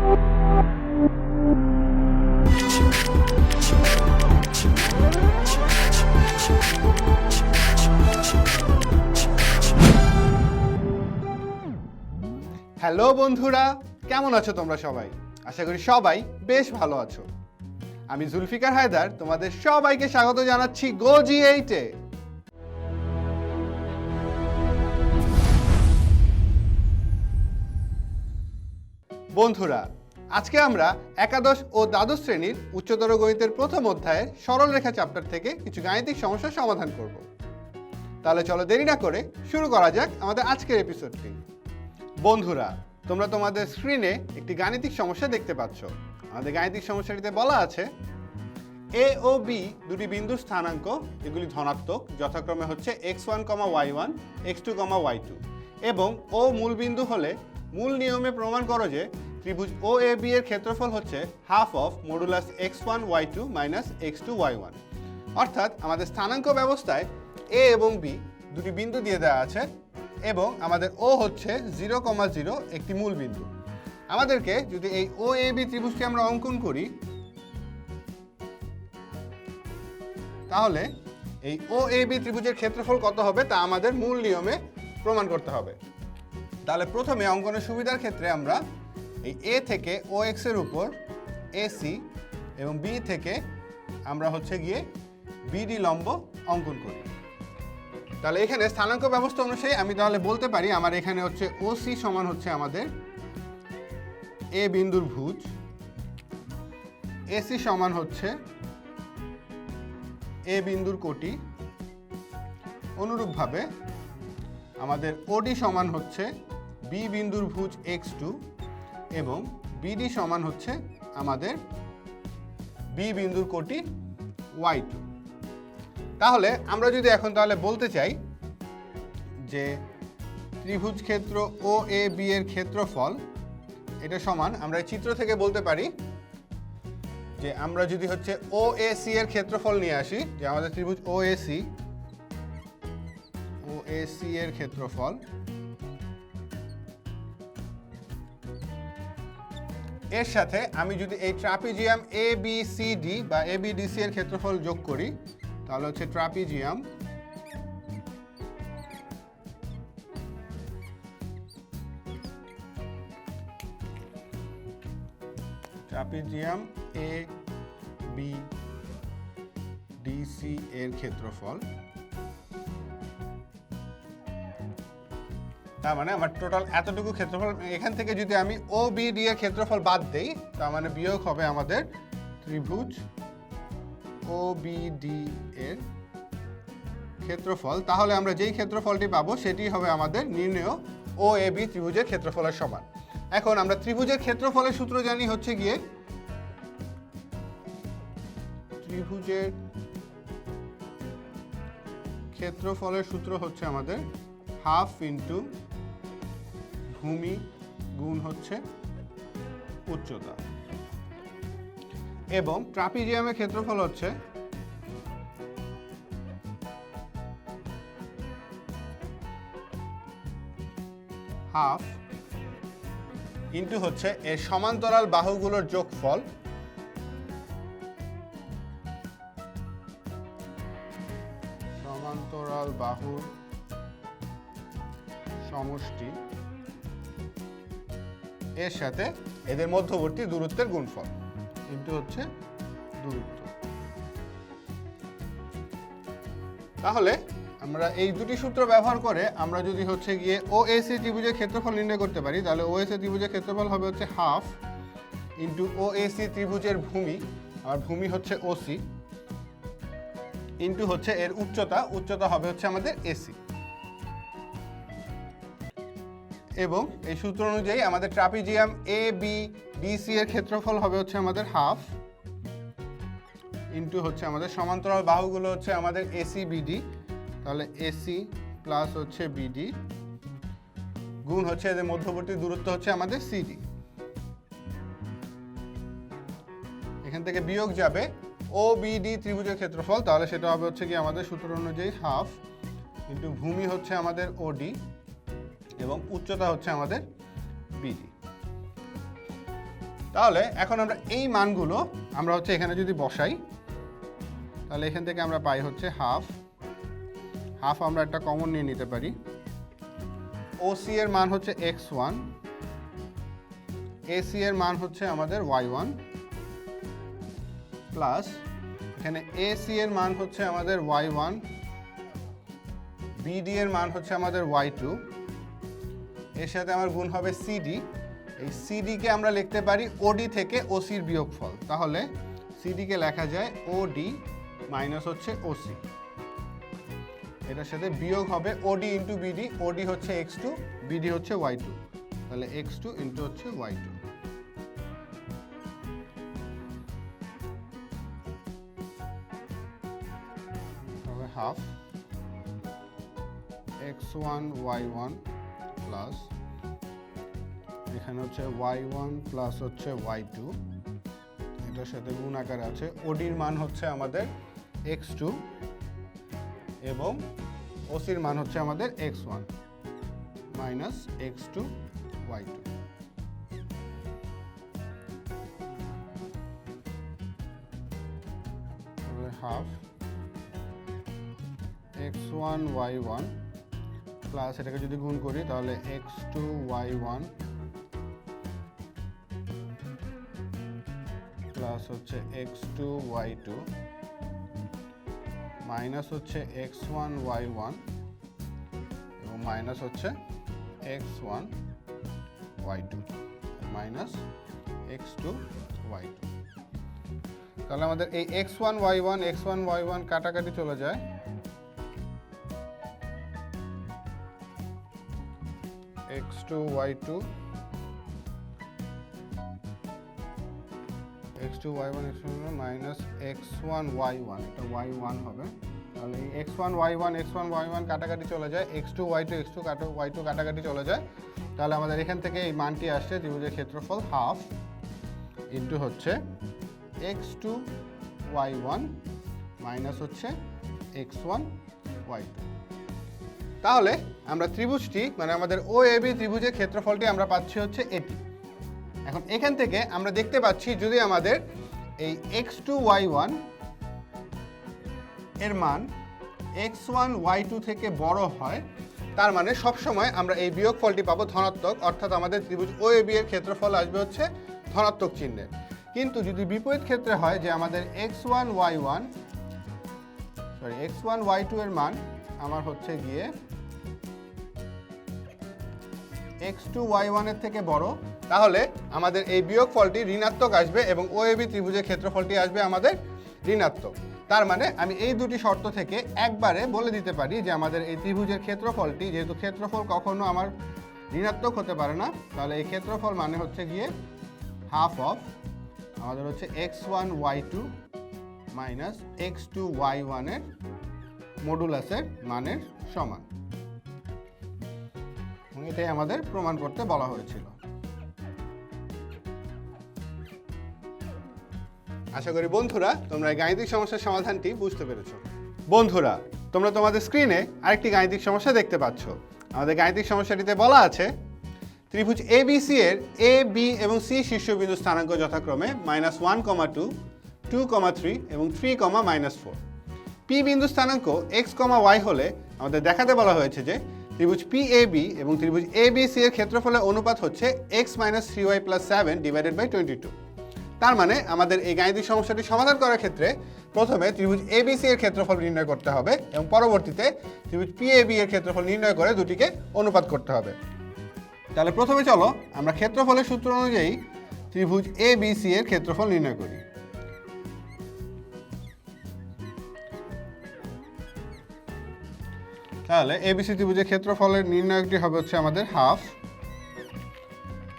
Hello বন্ধুরা, কেমন আছো তোমরা সবাই? আশা করি সবাই বেশ ভালো আছো। আমি জুলফিকার হায়দার, তোমাদের সবাইকে স্বাগত জানাচ্ছি গো জি এইটে বন্ধুরা, আজকে আমরা একাদশ ও দ্বাদশ শ্রেণির উচ্চতর গণিতের প্রথম অধ্যায়ের সরল রেখা চ্যাপ্টার থেকে কিছু গাণিতিক সমস্যার সমাধান করব। তাহলে চলো দেরি না করে শুরু করা যাক আমাদের আজকের এপিসোডটি বন্ধুরা, তোমরা তোমাদের স্ক্রিনে একটি গাণিতিক সমস্যা দেখতে পাচ্ছ। আমাদের গাণিতিক সমস্যাটিতে বলা আছে এ ও বি দুটি বিন্দুর স্থানাঙ্ক, এগুলি ধনাত্মক, যথাক্রমে হচ্ছে X one comma Y one X two comma Y two এবং ও মূল বিন্দু হলে মূল নিয়মে প্রমাণ করো যে ত্রিভুজ ও এ বি এর ক্ষেত্রফল হচ্ছে half of modulus X one Y two minus X two Y one অর্থাৎ আমাদের স্থানাঙ্ক ব্যবস্থায় এ এবং বি দুটি বিন্দু দিয়ে দেওয়া আছে এবং আমাদের ও হচ্ছে জিরো কমা জিরো একটি মূল বিন্দু। আমাদেরকে যদি এই ও এ বি ত্রিভুজটি আমরা অঙ্কন করি, তাহলে এই ও এ বি ত্রিভুজের ক্ষেত্রফল কত হবে তা আমাদের মূল নিয়মে প্রমাণ করতে হবে। তাহলে প্রথমে অঙ্কনের সুবিধার ক্ষেত্রে আমরা এই এ থেকে ও এক্সের উপর এসি এবং বি থেকে আমরা হচ্ছে গিয়ে বিডি লম্ব অঙ্কন করি। তাহলে এখানে স্থানাঙ্ক ব্যবস্থা অনুযায়ী আমি তাহলে বলতে পারি আমার এখানে হচ্ছে ওসি সমান হচ্ছে আমাদের এ বিন্দুর ভুজ এসি সমান হচ্ছে এ বিন্দুর কোটি। অনুরূপভাবে আমাদের ওডি সমান হচ্ছে বি বিন্দুর ভুজ এক্স টু এবং বিডি সমান হচ্ছে আমাদের বি বিন্দুর কোটি ওয়াই টু তাহলে আমরা যদি এখন তাহলে বলতে চাই যে ত্রিভুজ ক্ষেত্র ও এ বি এর ক্ষেত্রফল, এটা সমান আমরা চিত্র থেকে বলতে পারি যে আমরা যদি হচ্ছে ও এ সি এর ক্ষেত্রফল নিয়ে আসি, যে আমাদের ত্রিভুজ ও A C O A C এর ক্ষেত্রফল এর সাথে আমি যদি এই trapezium A B C D বা এ বি ডি সি এর ক্ষেত্রফল যোগ করি, তাহলে হচ্ছে trapezium trapezium A B DC এর ক্ষেত্রফল তার মানে আমার টোটাল এতটুকু ক্ষেত্রফল, এখান থেকে যদি আমি ও বি ডি এর ক্ষেত্রফল বাদ দেই, তার মানে বিয়োগ হবে আমাদের ত্রিভুজ ও বি ডি এর ক্ষেত্রফল। তাহলে আমরা যেই ক্ষেত্রফলটি পাবো, সেটি হবে আমাদের নির্ণয় ও এ বি ত্রিভুজের ক্ষেত্রফলের সমান। এখন আমরা ত্রিভুজের ক্ষেত্রফলের সূত্র জানি হচ্ছে গিয়ে ত্রিভুজের ক্ষেত্রফলের সূত্র হচ্ছে আমাদের হাফ ইন্টু ভূমি গুণ হচ্ছে উচ্চতা। এবং ট্রাপিজিয়ামের ক্ষেত্রফল হচ্ছে হাফ ইন্টু হচ্ছে এর সমান্তরাল বাহুগুলোর যোগফল এর সাথে এদের মধ্যবর্তী দূরত্বের গুণফল। ইন্টু হচ্ছে দূরত্ব। তাহলে আমরা এই দুটি সূত্র ব্যবহার করে আমরা যদি হচ্ছে গিয়ে ও এসি ত্রিভুজের ক্ষেত্রফল নির্ণয় করতে পারি, তাহলে ও এসি ত্রিভুজের ক্ষেত্রফল হবে হচ্ছে হাফ ইন্টু ও এসি ত্রিভুজের ভূমি, আর ভূমি হচ্ছে ওসি ইন্টু হচ্ছে এর উচ্চতা উচ্চতা হবে হচ্ছে আমাদের এসি এবং এই সূত্র অনুযায়ী আমাদের ট্রাপিজিয়াম এ বি ডিসি এর ক্ষেত্রফল হবে হচ্ছে আমাদের হাফ ইন্টু হচ্ছে আমাদের সমান্তরাল বাহুগুলো হচ্ছে আমাদের এসি বিডি তাহলে এসি প্লাস হচ্ছে বিডি গুণ হচ্ছে এদের মধ্যবর্তী দূরত্ব হচ্ছে আমাদের সিডি এখান থেকে বিয়োগ যাবে ও বিডি ত্রিভুজের ক্ষেত্রফল, তাহলে সেটা হবে হচ্ছে কি আমাদের সূত্র অনুযায়ী হাফ ইন্টু ভূমি হচ্ছে আমাদের ওডি এবং উচ্চতা হচ্ছে আমাদের বিডি তাহলে এখন আমরা এই মানগুলো আমরা হচ্ছে এখানে যদি বসাই, তাহলে এখান থেকে আমরা পাই হচ্ছে হাফ হাফ আমরা একটা কমন নিয়ে নিতে পারি। ওসি এর মান হচ্ছে এক্স ওয়ান এসি এর মান হচ্ছে আমাদের ওয়াই ওয়ান প্লাস এখানে এসি এর মান হচ্ছে আমাদের ওয়াই ওয়ান বিডি এর মান হচ্ছে আমাদের ওয়াই টু এর সাথে আমার গুণ হবে সিডি এই সিডিকে আমরা লিখতে পারি ওডি থেকে ওসির বিয়োগফল। তাহলে সিডিকে লেখা যায় ওডি মাইনাস হচ্ছে ওসি এটার সাথে বিয়োগ হবে ওডি ইন্টু বিডি ওডি হচ্ছে এক্স টু বিডি হচ্ছে ওয়াই টু তাহলে এক্স টু ইন্টু হচ্ছে Y two half X one Y one plus এখানে হচ্ছে ওয়াই ওয়ান প্লাস হচ্ছে ওয়াই টু এটার সাথে গুণ আকার আছে। ওডির মান হচ্ছে আমাদের এক্স টু এবং ওসির মান হচ্ছে আমাদের x one minus x two y two half x one y one plus এটাকে যদি গুণ করি, তাহলে x two y one plus হচ্ছে x two y two minus হচ্ছে এক্স ওয়ান ওয়াই ওয়ান এবং মাইনাস হচ্ছে x one y two minus x two y two তাহলে আমাদের এই x one y one x one y one কাটাকাটি চলে যায়। X two y two x two y one x one minus x one y one এটা y one হবে। তাহলে এই x one y one x one y one কাটাকাটি চলে যায়। X two y two x two কাটো y two কাটাকাটি চলে যায়। তাহলে আমাদের এখান থেকে এই মানটি আসছে, ত্রিভুজের ক্ষেত্রফল হাফ ইন্টু হচ্ছে x two y one minus হচ্ছে এক্স ওয়ান ওয়াই টু তাহলে আমরা ত্রিভুজটি মানে আমাদের ও এ বি ত্রিভুজের ক্ষেত্রফলটি আমরা পাচ্ছি হচ্ছে এটি এখন এখান থেকে আমরা দেখতে পাচ্ছি যদি আমাদের এই এক্স টু ওয়াই ওয়ানের মান এক্স ওয়ান ওয়াই টু থেকে বড় হয়, তার মানে সবসময় আমরা এই বিয়োগ ফলটি পাবো ধনাত্মক, অর্থাৎ আমাদের ত্রিভুজ ও এ বি এর ক্ষেত্রফল আসবে হচ্ছে ধনাত্মক চিহ্নের। কিন্তু যদি বিপরীত ক্ষেত্রে হয় যে আমাদের x one y one sorry x one y two এর মান আমার হচ্ছে গিয়ে এক্স টু ওয়াই ওয়ানের থেকে বড়, তাহলে আমাদের এই বিয়োগ ফলটি ঋণাত্মক আসবে এবং ও এবি ত্রিভুজের ক্ষেত্রফলটি আসবে আমাদের ঋণাত্মক। তার মানে আমি এই দুটি শর্ত থেকে একবারে বলে দিতে পারি যে আমাদের এই ত্রিভুজের ক্ষেত্রফলটি, যেহেতু ক্ষেত্রফল কখনো আমার ঋণাত্মক হতে পারে না, তাহলে এই ক্ষেত্রফল মানে হচ্ছে গিয়ে হাফ অফ আমাদের হচ্ছে x one y two minus x two y ওয়ানের মডুলাসের মানের সমান। এবং এটাই আমাদের প্রমাণ করতে বলা হয়েছিল। আশা করি বন্ধুরা, তোমরা গাণিতিক সমস্যার সমাধানটি বুঝতে পেরেছ। বন্ধুরা, তোমরা তোমাদের স্ক্রিনে আরেকটি গাণিতিক সমস্যা দেখতে পাচ্ছ। আমাদের গাণিতিক সমস্যাটিতে বলা আছে, ত্রিভুজ এ বি সি এর এ, বি এবং সি শীর্ষবিন্দু স্থানাঙ্ক যথাক্রমে minus one comma two two comma three এবং three comma minus four. P বিন্দু স্থানাঙ্ক এক্স কমা ওয়াই হলে আমাদের দেখাতে বলা হয়েছে যে ত্রিভুজ পি এ বি এবং ত্রিভুজ এ বি সি এর ক্ষেত্রফলের অনুপাত হচ্ছে x minus three y plus seven divided by twenty two তার মানে আমাদের এই গাণিতিক সমস্যাটি সমাধান করার ক্ষেত্রে প্রথমে ত্রিভুজ এ বি সি এর ক্ষেত্রফল নির্ণয় করতে হবে এবং পরবর্তীতে ত্রিভুজ পি এ বি এর ক্ষেত্রফল নির্ণয় করে দুটিকে অনুপাত করতে হবে। তাহলে প্রথমে চলো আমরা ক্ষেত্রফলের সূত্র অনুযায়ী ত্রিভুজ এ বি সি এর ক্ষেত্রফল নির্ণয় করি। তাহলে এবিসি ত্রিভুজের ক্ষেত্রফলের নির্ণায়কটি হবে হচ্ছে আমাদের হাফ।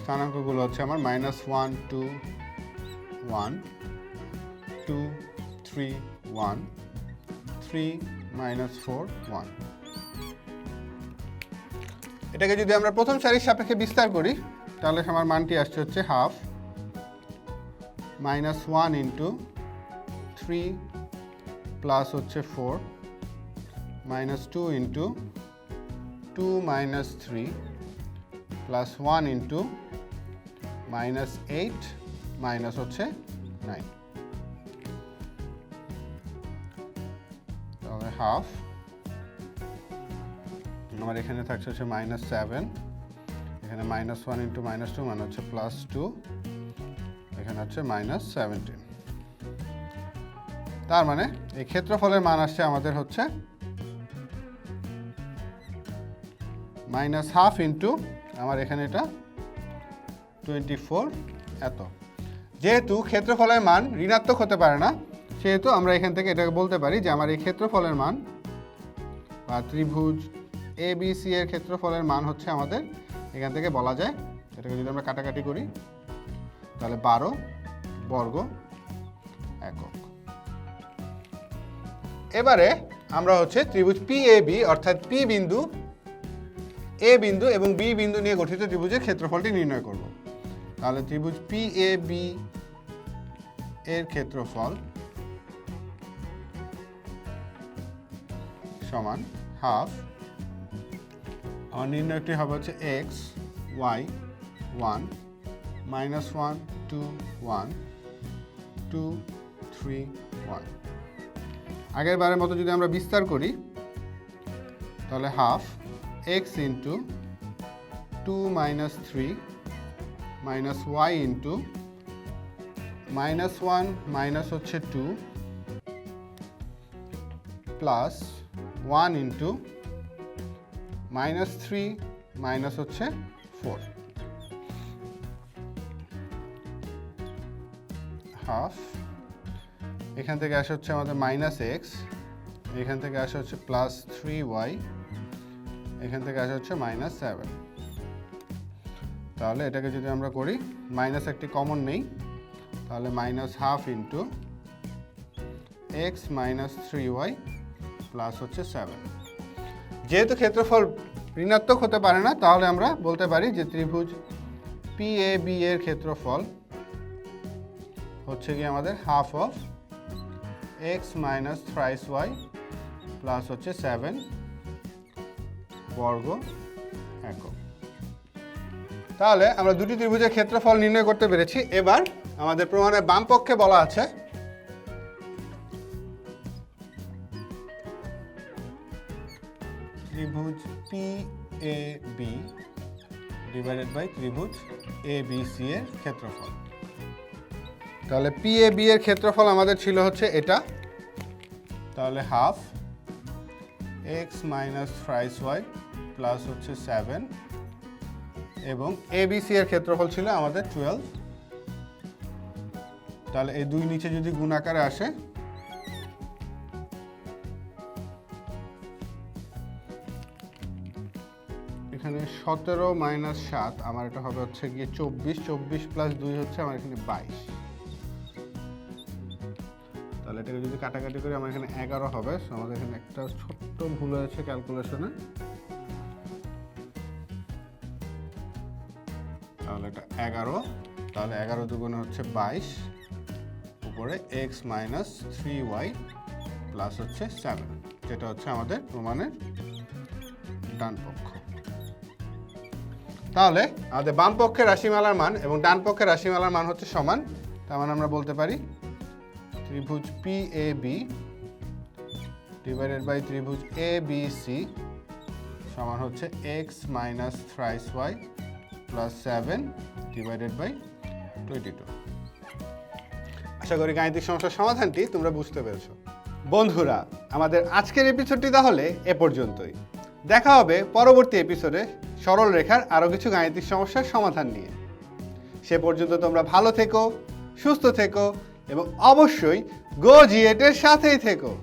স্থানাঙ্কগুলো হচ্ছে আমার minus one two one two three one three minus four one এটাকে যদি আমরা প্রথম সারির সাপেক্ষে বিস্তার করি, তাহলে আমার মানটি আসছে হচ্ছে half. Minus one into three plus হচ্ছে four minus 2 into 2 minus 3 plus 1 into minus 8 minus হচ্ছে নাইন তাহলে হাফ আমার এখানে থাকছে হচ্ছে মাইনাস সেভেন এখানে minus one into minus two মানে হচ্ছে প্লাস টু এখানে হচ্ছে মাইনাস সেভেন্টিন তার মানে এই ক্ষেত্রফলের মান আসছে আমাদের হচ্ছে মাইনাস হাফ ইন্টু আমার এখানে এটা টোয়েন্টি ফোর এত। যেহেতু ক্ষেত্রফলের মান ঋণাত্মক হতে পারে না, সেহেতু আমরা এখান থেকে এটাকে বলতে পারি যে আমার এই ক্ষেত্রফলের মান বা ত্রিভুজ এ বি সি এর ক্ষেত্রফলের মান হচ্ছে আমাদের, এখান থেকে বলা যায়, এটাকে যদি আমরা কাটাকাটি করি, তাহলে বারো বর্গ একক। এবারে আমরা হচ্ছে ত্রিভুজ পি এ বি অর্থাৎ পি বিন্দু এ বিন্দু এবং বি বিন্দু নিয়ে গঠিত ত্রিভুজের ক্ষেত্রফলটি নির্ণয় করব। তাহলে ত্রিভুজ পি, এ, বি এর ক্ষেত্রফল সমান হাফ আমার নির্ণয়টি হবে হচ্ছে x y one minus one two one two three one আগের বারের মতো যদি আমরা বিস্তার করি, তাহলে half x into two minus three minus y into minus one minus হচ্ছে two plus one into minus three minus হচ্ছে ফোর হাফ এখান থেকে আসে হচ্ছে আমাদের মাইনাস এক্স এখান থেকে আসে হচ্ছে প্লাস থ্রি ওয়াই এখান থেকে আসে হচ্ছে মাইনাস সেভেন তাহলে এটাকে যদি আমরা করি মাইনাস একটি কমন নেই, তাহলে minus half into x minus three y plus হচ্ছে সেভেন যেহেতু ক্ষেত্রফল ঋণাত্মক হতে পারে না, তাহলে আমরা বলতে পারি যে ত্রিভুজ পি এ বি এর ক্ষেত্রফল হচ্ছে কি আমাদের half of x minus thrice y plus হচ্ছে সেভেন বর্গ একক। তাহলে আমরা দুটি ত্রিভুজের ক্ষেত্রফল নির্ণয় করতে পেরেছি। এবার আমাদের প্রমাণের বাম পক্ষে বলা আছে, ত্রিভুজ P A B divided by ত্রিভুজ এ বি সি এর ক্ষেত্রফল। তাহলে পি এ বি এর ক্ষেত্রফল আমাদের ছিল হচ্ছে এটা। তাহলে half x minus thrice y plus হচ্ছে সেভেন এবং এবিসি সি এর ক্ষেত্রফল ছিল আমাদের টুয়েলভ তাহলে এই দুই নিচে যদি গুণাকারে আসে এখানে সতেরো মাইনাস সাত আমার এটা হবে হচ্ছে গিয়ে চব্বিশ চব্বিশ প্লাস দুই হচ্ছে আমার এখানে বাইশ। তাহলে এটাকে যদি কাটাকাটি করি আমার এখানে এগারো হবে So, আমাদের এখানে একটা ছোট্ট ভুল হয়েছে ক্যালকুলেশনে তাহলে এগারো দুগুণে হচ্ছে বাইশ, উপরে x minus three y plus হচ্ছে সেভেন যেটা হচ্ছে আমাদের প্রমাণের ডান পক্ষ। তাহলে আমাদের বাম পক্ষের রাশিমালার মান এবং ডান পক্ষের রাশিমালার মান হচ্ছে সমান, তার মানে আমরা বলতে পারি ত্রিভুজ P A B divided by ত্রিভুজ এ বি সি সমান হচ্ছে x minus thrice y plus seven divided by twenty আশা করি গাণিতিক সমস্যার সমাধানটি তোমরা বুঝতে পেরেছ। বন্ধুরা, আমাদের আজকের এপিসোডটি তাহলে এ পর্যন্তই। দেখা হবে পরবর্তী এপিসোডে সরল রেখার আরও কিছু গাণিতিক সমস্যার সমাধান নিয়ে। সে পর্যন্ত তোমরা ভালো থেকো, সুস্থ থেকো, এবং অবশ্যই গো জিয়েটের সাথেই থেকো।